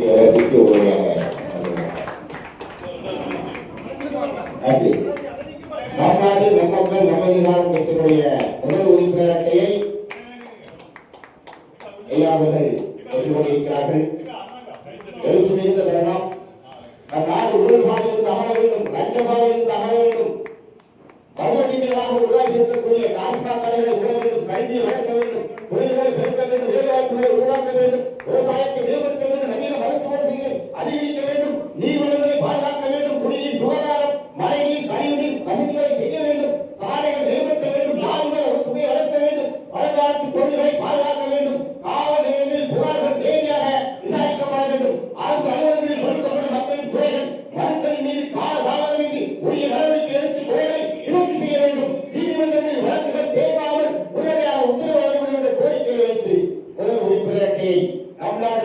வளர்ச்சிக்கு உதவியாக நன்றி மாநாடு நம்மக்கள் கட்சியினுடைய முதல் உறுப்பினர் அட்டையை ஐயா அவர்கள் பெற்றுக் கொண்டிருக்கிறார்கள் எழுச்சி மிகுந்த தருணம் நம் நாடு வேண்டும் வேண்டும் இருக்கக்கூடிய டாஸ்மாக் கடைகளை உட வளர்க்க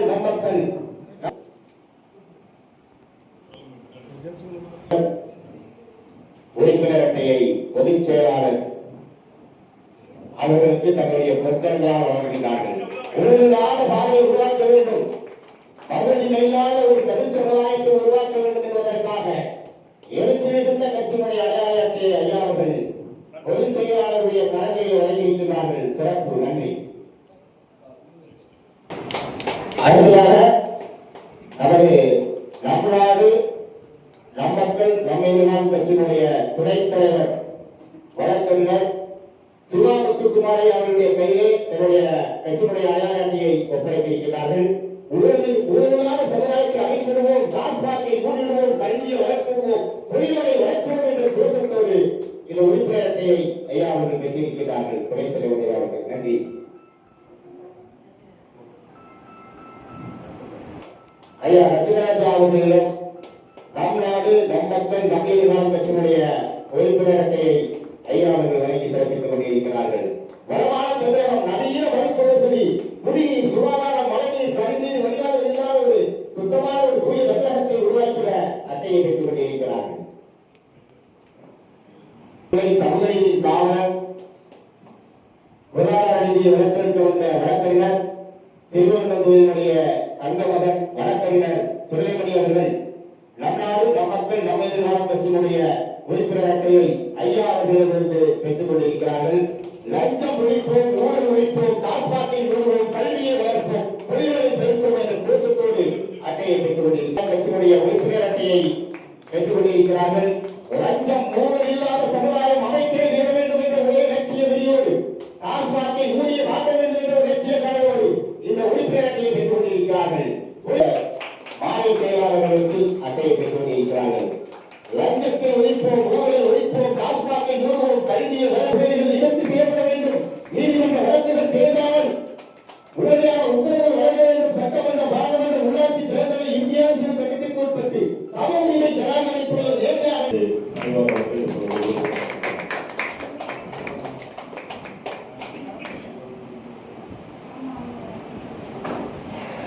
நம் நாடு உறுப்பினர் அட்டையை பொதுச் செயலாளர் அவர்களுக்கு தங்களுடைய பொருத்தங்களாக வழங்குகிறார்கள் ஒழுங்கான பாதையை உருவாக்க வேண்டும். பகுதி இல்லாத ஒரு தமிழ் சமுதாயத்தை உருவாக்க வேண்டும் என்பதற்காக எழுச்சி மிகுந்த கட்சியினுடைய அடையாள அட்டையை ஐயா அவர்கள் பொதுச் செயலாளருடைய தலைமையை வழங்கியிருக்கிறார்கள். சிறப்பு நன்றி அடுத்ததாக நமது நம் நாடு நம் மக்கள் நம்ம இனம் கட்சியினுடைய துணைத் தலைவர் வழக்கறிஞர் சிவா முத்துக்குமாரை கையிலே தன்னுடைய கட்சியினுடைய அடையாள அட்டையை ஒப்படைத்திருக்கிறார்கள். உலகில் உலகளான சமுதாயத்தை அமைத்திடுவோம் டாஸ்மாகை மூடிடுவோம் கல்வியை வளர்த்திடுவோம் தொழில்களை வளர்த்திடுவோம் என்று கோஷத்தோடு இந்த உறுப்பினர் அட்டையை ஐயா அவர்கள் பெற்றிருக்கிறார்கள். துணைத் தலைவர் அவர்கள் நன்றி. ஐயா ரத்திராஜா அவர்களும் நம் நாடு நம் மக்கள் நகையை நாம் கட்சியினுடைய உறுப்பினர் அட்டையை ஐயா அவர்கள் வழங்கி சிறப்பித்துக் கொண்டிருக்கிறார்கள். வளமான தமிழகம் நிறைய மருத்துவ வசதி குடிநீர் சுகாதாரம் மழைநீர் கழிநீர் வழியாக இல்லாத ஒரு சுத்தமான ஒரு தூய தமிழகத்தை உருவாக்கிட அட்டையை பெற்றுக் கொண்டிருக்கிறார்கள். சமுதாயத்தின் காவலர் பொருளாதார நிதியை வளர்த்தெடுக்க வந்த வழக்கறிஞர் திருவனந்தபுரத்தினுடைய தங்க மகன் வழக்கறிஞர் சுலைமணி அவர்கள் நம் நாடு நம் மக்கள் நம் எதிர்காலம் கட்சியினுடைய உறுப்பினர் அட்டையை ஐயா அவர்களிடமிருந்து பெற்றுக் கொண்டிருக்கிறார்கள். லஞ்சம் ஒழிப்போம் ஊழல் ஒழிப்போம் டாஸ்மாகை ஊழல் லஞ்சத்தை ஒழிப்போம் ஊழலை ஒழிப்போம் டாஸ்மாகை மூடுவோம் கல்வியை